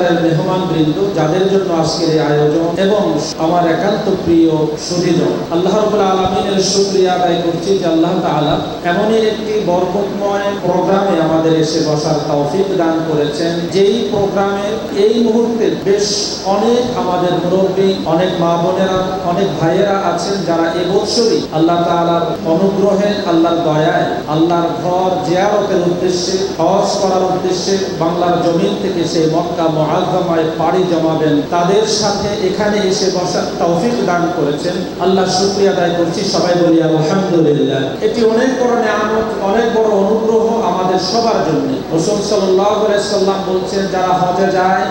এলাকার মেহমান বৃন্দ, যাদের জন্য আজকের এই আয়োজন এবং আমার একান্ত প্রিয় আল্লাহ আলমিনের আদায় করছি যে আল্লাহ তাআলা এমনই একটি বরকতময় প্রোগ্রামে আমাদের এসে বসার তৌফিক দান করেছেন, যেই এই মুহূর্তে বেশ অনেক আমাদের মুরব্বী, অনেক মা বোনেরা, অনেক ভাইয়েরা আছেন যারা এবছরই আল্লাহ তাআলার অনুগ্রহে, আল্লাহর দয়ায়, আল্লাহর ঘর জিয়ারতের উদ্দেশ্যে, হজ করার উদ্দেশ্যে বাংলার জমিন থেকে সেই মক্কা মহাজমায় পাড়ি জমাবেন। তাদের সাথে এখানে এসে বসার তৌফিক দান করেছেন। আল্লাহ শুক্রিয়া আদায় করছি। সবাই বলি আলহামদুলিল্লাহ। এটি অনেক বড় নিয়ামত, অনেক বড় অনুগ্রহ আমাদের সবার জন্য। রসুল সাল্লাহ সাল্লাম বলছেন, যারা হজে যায়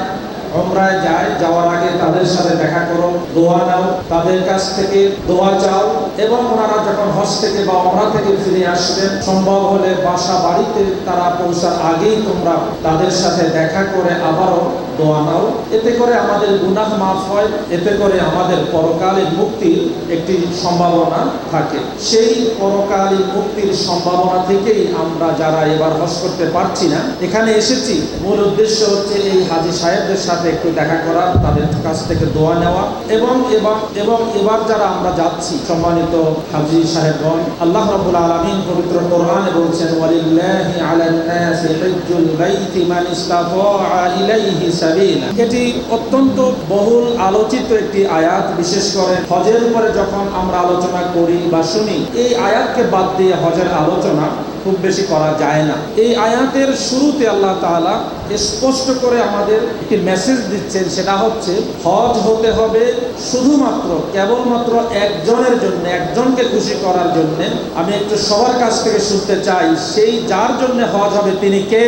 ওমরায় যায়, যাওয়ার আগে তাদের সাথে দেখা করো, দোয়া নাও। তাদের কাছ থেকে দোয়া চাও এবং ওনারা যখন হজ থেকে বা ওমরা থেকে ফিরে আসবেন, সম্ভব হলে বাসা বাড়িতে তারা পৌঁছার আগেই তোমরা তাদের সাথে দেখা করে আবারও দোয়া নাও। এতে করে আমাদের গুনাহ মাফ হয়, এতে করে আমাদের পরকালীন মুক্তির একটি সম্ভাবনা থাকে। সেই পরকালীন মুক্তির সম্ভাবনা থেকেই আমরা যারা এবার হজ করতে পারছি না, এখানে এসেছি। মূল উদ্দেশ্য হচ্ছে এই হাজি সাহেবদের সাথে একটু দেখা করা, তাদের কাছ থেকে দোয়া নেওয়া। এবং এবং এবার যারা আমরা যাচ্ছি, সম্মানিত হাজি সাহেবগণ আল্লাহ রাব্বুল আলামিন পবিত্র কোরআনে বলছেন, ওয়ালিল্লাহি আলান নাসি হিজ্জুল বাইতি মান ইসতাতাআ ইলাইহি সাবিলা। এটি অত্যন্ত বহুল আলোচিত একটি আয়াত, বিশেষ করে হজের উপরে যখন আমরা আলোচনা করি বা শুনি, এই আয়াতকে বাদ দিয়ে হজের আলোচনা খুব বেশি করা যায় না। এই আয়াতের শুরুতে আল্লাহ তাআলা স্পষ্ট করে আমাদের একটি মেসেজ দিচ্ছেন, সেটা হচ্ছে, হজ হতে হবে শুধুমাত্র, কেবলমাত্র একজনের জন্য, একজনকে খুশি করার জন্য। আমি একটু সবার কাছ থেকে শুনতে চাই, সেই যার জন্য হজ হবে, তিনি কে?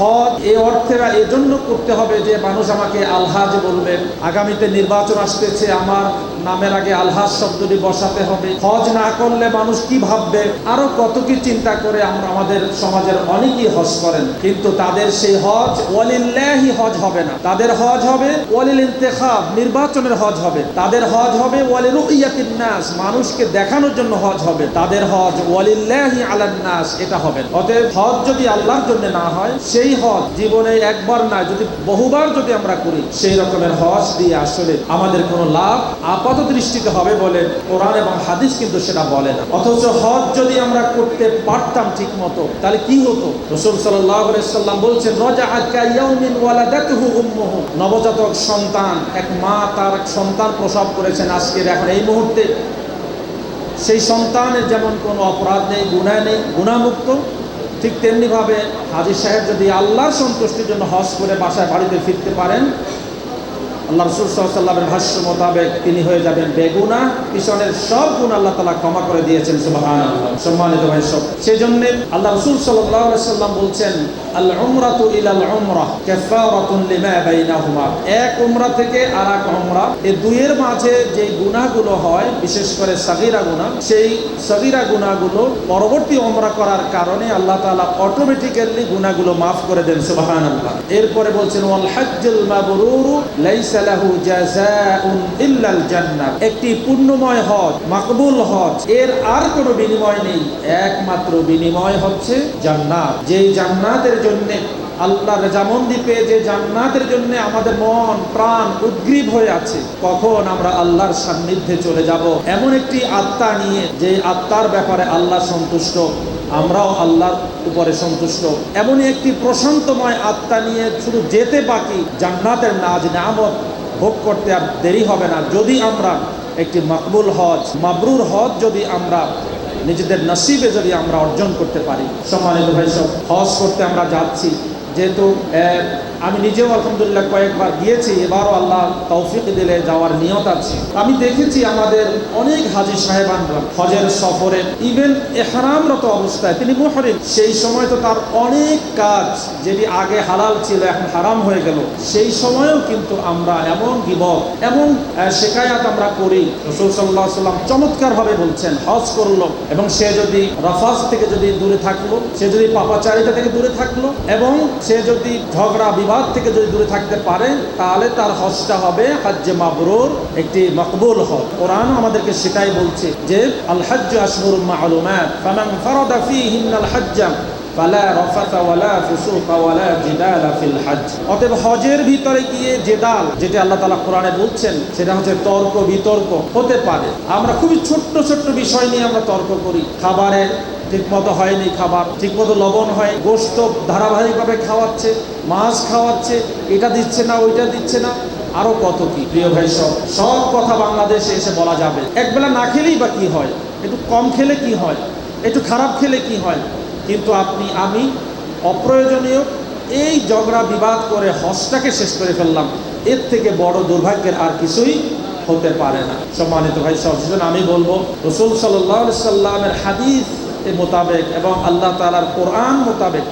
হজ এ অর্থেরা এজন্য করতে হবে যে মানুষ আমাকে আলহাজ বলবেন আগামীতে নির্বাচন আসতেছে, আমার নামের আগে আলহাজ শব্দটি বসাতে হবে। হজ না করলে মানুষ কি ভাববে? আরও কত কি চিন্তা করে আমরা আমাদের সমাজের অনেকেই হজ করেন, কিন্তু তাদের সেই হজ ওয়ালিল্লাহি হজ হবে না। তাদের হজ হবে ওয়ালিল ইন্তেখাব নির্বাচনের হজ হবে। তাদের হজ হবে ওয়ালিল রুইয়াতিন নাস, মানুষকে দেখানোর জন্য হজ হবে। তাদের হজ ওয়ালিল্লাহি আলান নাস, এটা হবে। অতএব হজ যদি আল্লাহর জন্য না হয়, সেই হজ জীবনে একবার না, যদি বহুবার যদি আমরা করি, সেই রকমের হজ দিয়ে আসলে আমাদের কোনো লাভ আপাত দৃষ্টিতে হবে বলে কোরআন এবং হাদিস কিন্তু সেটা বলে না। অথচ হজ যদি আমরা করতে পারতাম ঠিক মতো তাহলে কি হতো? রসুল সাল্লাহ সাল্লাম বলছেন নবজাতক সন্তান, এক মা তার সন্তান প্রসব করেছেন আজকের এখন এই মুহূর্তে। সেই সন্তানের যেমন কোনো অপরাধ নেই গুণা নেই গুণামুক্ত ঠিক তেমনিভাবে হাজির সাহেব যদি আল্লাহর সন্তুষ্টির জন্য হজ করে বাসায় বাড়িতে ফিরতে পারেন আল্লাহ রসুল সাল্লামের ভাষ্য মোতাবেক তিনি হয়ে যাবেন বেগুনা। পিছনের সব গুণ আল্লাহ তালা ক্ষমা করে দিয়েছেন সুবাহান সম্মানিত ভাই সব সেই জন্যে আল্লাহ রসুল সাল্লাম বলছেন এক উমরা থেকে আর এক উমরা এই দুইয়ের মাঝে যে গুনাহগুলো হয়, বিশেষ করে সাগীরা গুনাহ সেই সাগীরা গুনাহগুলো পরবর্তী উমরা করার কারণে আল্লাহ তাআলা অটোমেটিক্যালি গুনাহগুলো মাফ করে দেন, সুবহানাল্লাহ। এরপরে বলছেন ওয়াল হাজ্জুল লাইসা একটি হজ, মাকবুল হজ। এর আর বিনিময় নেই, একমাত্র বিনিময় হচ্ছে জান্নাত। জান্নাতের জন্য আল্লাহ রেজামন্দি পেয়ে যে জান্নাতের জন্য আমাদের মন, প্রাণ উদ্গ্রীব হয়ে আছে, কখন আমরা আল্লাহর সান্নিধ্যে চলে যাব? এমন একটি আত্মা নিয়ে যে আত্মার ব্যাপারে আল্লাহ সন্তুষ্ট আমরাও আল্লাহর উপরে সন্তুষ্ট। এমনই একটি প্রশান্তময় আত্মা নিয়ে শুধু যেতে বাকি জান্নাতের নাজ নামত ভোগ করতে আর দেরি হবে না। যদি আমরা একটি মকবুল হজ, মাবরুর হজ যদি আমরা, নিজেদের নসিবে যদি আমরা অর্জন করতে পারি। সম্মানিত ভাই সব হজ করতে আমরা যাচ্ছি। যেহেতু আমি নিজেও আলহামদুলিল্লাহ কয়েকবার গিয়েছি, এবারও আল্লাহ তৌফিক দিলে যাওয়ার নিয়ত আছে। আমি দেখেছি আমাদের অনেক হাজি সাহেবানরা হজের সফরে ইভেন এহারামরত অবস্থায়, তিনি মুহরিম। সেই সময় তো তার অনেক কাজ যেটি আগে হালাল ছিল, এখন হারাম হয়ে গেল। সেই সময়েও কিন্তু আমরা এমন গিবক এমন শেখায়াত আমরা করি। রসুল সাল্লাহ সাল্লাম চমৎকারভাবে বলছেন, হজ করল এবং সে যদি রফাজ থেকে যদি দূরে থাকল, সে যদি পাপাচারিতা থেকে দূরে থাকল এবং সে যদি ঝগড়া বিবাদ থেকে যদি দূরে থাকতে পারে, তাহলে তার হজটা হবে হাজ্জে মাবরুর একটি মকবুল হজ। কোরআন আমাদেরকে সেটাই বলছে যে আল হাজ্জ আশহুর মালুমাত, ফামান ফারাদা ফীহিন্নাল হাজ্জা। অতএব হজের ভিতরে গিয়ে জেদাল যেটা আল্লাহ তাআলা কোরআনে বলছেন, সেটা হচ্ছে তর্ক বিতর্ক হতে পারে। আমরা খুবই ছোট্ট ছোট্ট বিষয় নিয়ে আমরা তর্ক করি। খাবারের ঠিকমতো হয়নি খাবার, ঠিকমতো লবণ হয় গোস্ত ধারাবাহিকভাবে খাওয়াচ্ছে, মাছ খাওয়াচ্ছে, এটা দিচ্ছে না, ওইটা দিচ্ছে না। আরও কত কি? প্রিয় ভাই, সব সব কথা বাংলাদেশে এসে বলা যাবে। একবেলা না খেলেই বা কি হয়? একটু কম খেলে কি হয়? একটু খারাপ খেলে কি হয়? কিন্তু আপনি, আমি অপ্রয়োজনীয় এই ঝগড়া বিবাদ করে হজটাকে শেষ করে ফেললাম। এর থেকে বড় দুর্ভাগ্যের আর কিছুই হতে পারে না। সম্মানিত ভাই সব আমি বলব, রসুল সাল্লাহ সাল্লামের হাদিস মোতাবেক এবং আল্লাহ তালার কোরআন মোতাবেক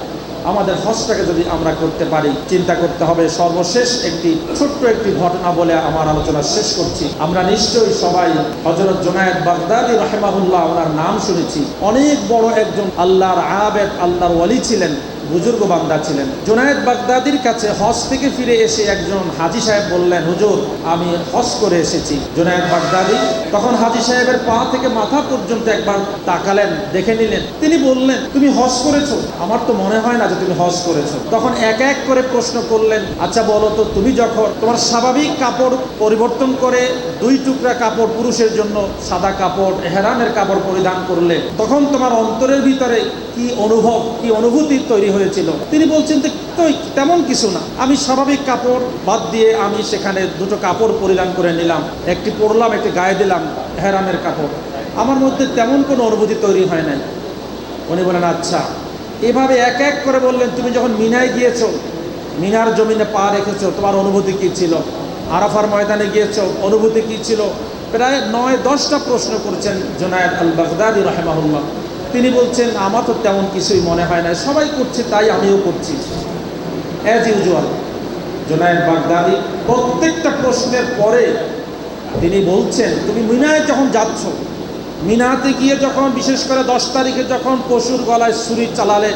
আমাদের হজটাকে যদি আমরা করতে পারি, চিন্তা করতে হবে। সর্বশেষ একটি, ছোট্ট একটি ঘটনা বলে আমার আলোচনা শেষ করছি। আমরা নিশ্চয়ই সবাই হজরত জোনায়দ বাগদাদি রহেমাহুল্লাহ ওনার নাম শুনেছি। অনেক বড় একজন আল্লাহর আবেদ, আল্লাহর ওয়ালি ছিলেন। বুজুর্গ বান্দা ছিলেন। জোনায়েদ বাগদাদির কাছে হজ থেকে ফিরে এসে একজন হাজি সাহেব বললেন, হুজুর, আমি হজ করে এসেছি। জোনায়েদ বাগদাদি তখন হাজি সাহেবের পা থেকে মাথা পর্যন্ত একবার তাকালেন, দেখে নিলেন। তিনি বললেন, তুমি হজ করেছ? আমার তো মনে হয় না যে তুমি হজ করেছ। তখন এক এক করে প্রশ্ন করলেন আচ্ছা বলো তো, তুমি যখন তোমার স্বাভাবিক কাপড় পরিবর্তন করে দুই টুকরা কাপড় পুরুষের জন্য সাদা কাপড় এহরামের কাপড় পরিধান করলে, তখন তোমার অন্তরের ভিতরে কি অনুভব, কি অনুভূতি তৈরি হয়েছিল তিনি বলছেন যে তেমন কিছু না। আমি স্বাভাবিক কাপড় বাদ দিয়ে আমি সেখানে দুটো কাপড় পরিধান করে নিলাম। একটি পরলাম, একটি গায়ে দিলাম হেরামের কাপড়। আমার মধ্যে তেমন কোনো অনুভূতি তৈরি হয় নাই। উনি বলেন আচ্ছা। এভাবে এক এক করে বললেন, তুমি যখন মিনায় গিয়েছো, মিনার জমিনে পা রেখেছো, তোমার অনুভূতি কী ছিল? আরাফার ময়দানে গিয়েছো, অনুভূতি কী ছিল? প্রায় নয়, দশটা প্রশ্ন করছেন জোনায়দ আল বাগদাদি রহেমাহুল্লাহ। তিনি বলছেন, আমার তো তেমন কিছুই মনে হয় না। সবাই করছে তাই আমিও করছি। অ্যাজ ইউজুয়াল জোনায়দ বাগদাদি প্রত্যেকটা প্রশ্নের পরে তিনি বলছেন, তুমি মিনায় যখন যাচ্ছ, মিনাতে গিয়ে যখন, বিশেষ করে দশ তারিখে যখন পশুর গলায় ছুরি চালালে,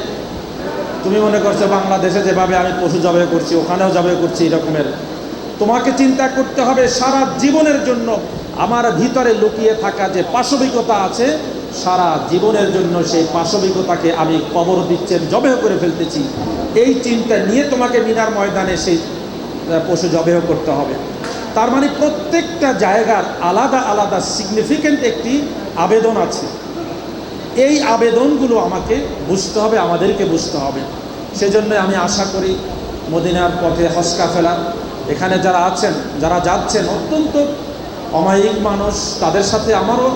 তুমি মনে করছ বাংলাদেশে যেভাবে আমি পশু জবে করছি, ওখানেও জবে করছি এরকমের তোমাকে চিন্তা করতে হবে সারা জীবনের জন্য আমার ভিতরে লুকিয়ে থাকা যে পাশবিকতা আছে সারা জীবনের জন্য সেই পাশবিকতাকে আমি কবর দিচ্ছেন, জবেহ করে ফেলতেছি। এই চিন্তা নিয়ে তোমাকে মিনার ময়দানে সেই পশু জবেহ করতে হবে। তার মানে প্রত্যেকটা জায়গার আলাদা আলাদা সিগনিফিক্যান্ট একটি আবেদন আছে। এই আবেদনগুলো আমাকে বুঝতে হবে, আমাদেরকে বুঝতে হবে। সেজন্য আমি আশা করি মদিনার পথে হস্কা ফেলা। এখানে যারা আছেন, যারা যাচ্ছেন, অত্যন্ত অমায়িক মানুষ, তাদের সাথে আমারও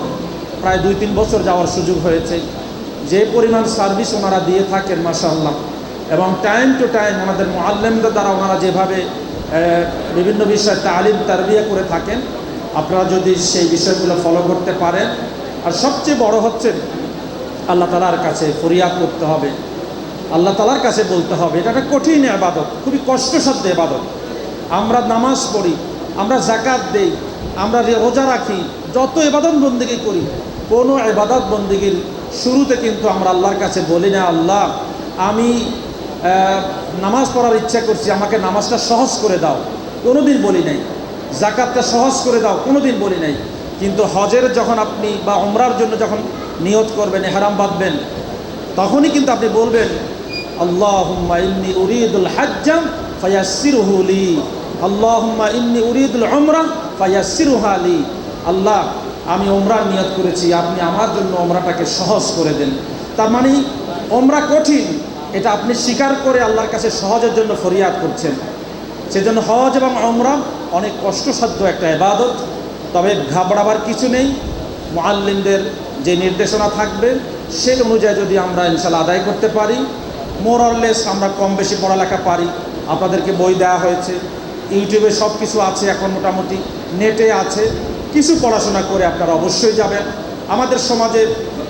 প্রায় দুই, তিন বছর যাওয়ার সুযোগ হয়েছে। যে পরিমাণ সার্ভিস ওনারা দিয়ে থাকেন মাসাল্লাহ এবং টাইম টু টাইম ওনাদের মোয়াল্লেমদের দ্বারা ওনারা যেভাবে বিভিন্ন বিষয়ে তালিম, তারবিয়া করে থাকেন, আপনারা যদি সেই বিষয়গুলো ফলো করতে পারেন। আর সবচেয়ে বড় হচ্ছে আল্লাহ তালার কাছে ফরিয়াদ করতে হবে। আল্লাহ তালার কাছে বলতে হবে, এটা একটা কঠিন আবাদত খুবই কষ্টসাধ্য আবাদত আমরা নামাজ পড়ি, আমরা জাকাত দেই, আমরা রোজা রাখি, যত এবাদন বন্দিগি করি কোনো এবাদত বন্দীগীর শুরুতে কিন্তু আমরা আল্লাহর কাছে বলি না, আল্লাহ, আমি নামাজ পড়ার ইচ্ছা করছি, আমাকে নামাজটা সহজ করে দাও। কোনো দিন বলি নাই। জাকাতটা সহজ করে দাও কোনো দিন বলি নাই। কিন্তু হজের যখন আপনি বা অমরার জন্য যখন নিয়ত করবেন হারাম বাঁধবেন, তখনই কিন্তু আপনি বলবেন, আল্লাহুম্মা ইন্নি উরিদুল হাজ্জাম ফায়াসসিরহু লি। আল্লাহুম্মা ইন্নি উরিদুল উমরা ফায়াসসিরহা লি। আল্লাহ আমি ওমরার নিয়ত করেছি, আপনি আমার জন্য ওমরাটাকে সহজ করে দেন। তার মানে ওমরা কঠিন, এটা আপনি স্বীকার করে আল্লাহর কাছে সহজের জন্য ফরিয়াদ করছেন। সেজন্য হজ এবং ওমরা অনেক কষ্টসাধ্য একটা এবাদত তবে ঘাবড়াবার কিছু নেই। মোয়াল্লিমদের যে নির্দেশনা থাকবে, সেই অনুযায়ী যদি আমরা ইনশাল্লাহ আদায় করতে পারি মোরলেস আমরা কম বেশি পড়ালেখা পারি। আপনাদেরকে বই দেওয়া হয়েছে, ইউটিউবে সব কিছু আছে, এখন মোটামুটি নেটে আছে। কিছু পড়াশোনা করে আপনারা অবশ্যই যাবেন। আমাদের সমাজে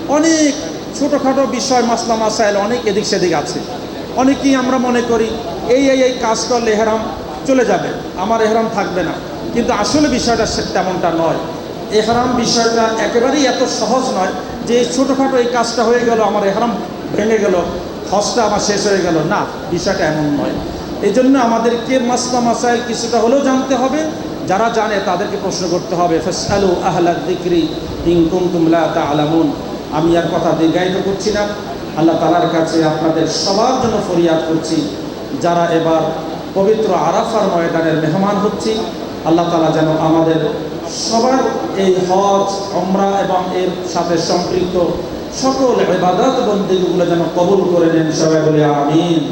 অনেক ছোটোখাটো বিষয়, মাসলা মাসাইল, অনেক এদিক সেদিক আছে। অনেকেই আমরা মনে করি, এই এই এই কাজ করলে এহরাম চলে যাবে। আমার এহরাম থাকবে না। কিন্তু আসলে বিষয়টা তেমনটা নয়। এহরাম বিষয়টা একেবারেই এত সহজ নয় যে ছোটোখাটো এই কাজটা হয়ে গেল, আমার এহরাম ভেঙে গেল হজটা আমার শেষ হয়ে গেল। না, বিষয়টা এমন নয়। এই জন্য আমাদেরকে মাসলা মাসাইল কিছুটা হলেও জানতে হবে। যারা জানে তাদেরকে প্রশ্ন করতে হবে ফেসালু আহলা দিক্রি ইনকুম তুমলা তা আলামুন আমি আর কথা দীর্ঘায়িত করছি না। আল্লাহ তালার কাছে আপনাদের সবার জন্য ফরিয়াদ করছি। যারা এবার পবিত্র আরাফার ময়দানের মেহমান হচ্ছি, আল্লাহ তালা যেন আমাদের সবার এই হজ অমরা এবং এর সাথে সম্পৃক্ত সকল এবাদত বন্দীগুলো যেন কবুল করে নেন সবাই বলে আমিন।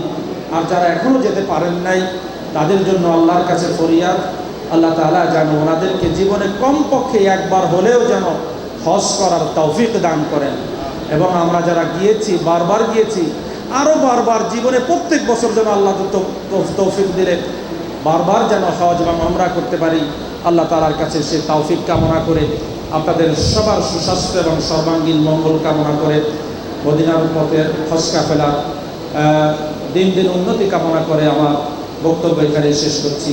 আর যারা এখনও যেতে পারেন নাই, তাদের জন্য আল্লাহর কাছে ফরিয়াদ। আল্লাহ তালা যেন ওনাদেরকে জীবনে কমপক্ষে একবার হলেও যেন হজ করার তৌফিক দান করেন। এবং আমরা যারা গিয়েছি, বারবার গিয়েছি আরও বারবার জীবনে প্রত্যেক বছর যেন আল্লাহ তৌফিক দিলেন বারবার যেন হজ এবং আমরা করতে পারি, আল্লাহ তালার কাছে সে তৌফিক কামনা করে, আপনাদের সবার সুস্বাস্থ্য এবং সর্বাঙ্গীন মঙ্গল কামনা করে মদিনার পথের হস্কা ফেলা দিন দিন উন্নতি কামনা করে আমার বক্তব্য এখানে শেষ করছি।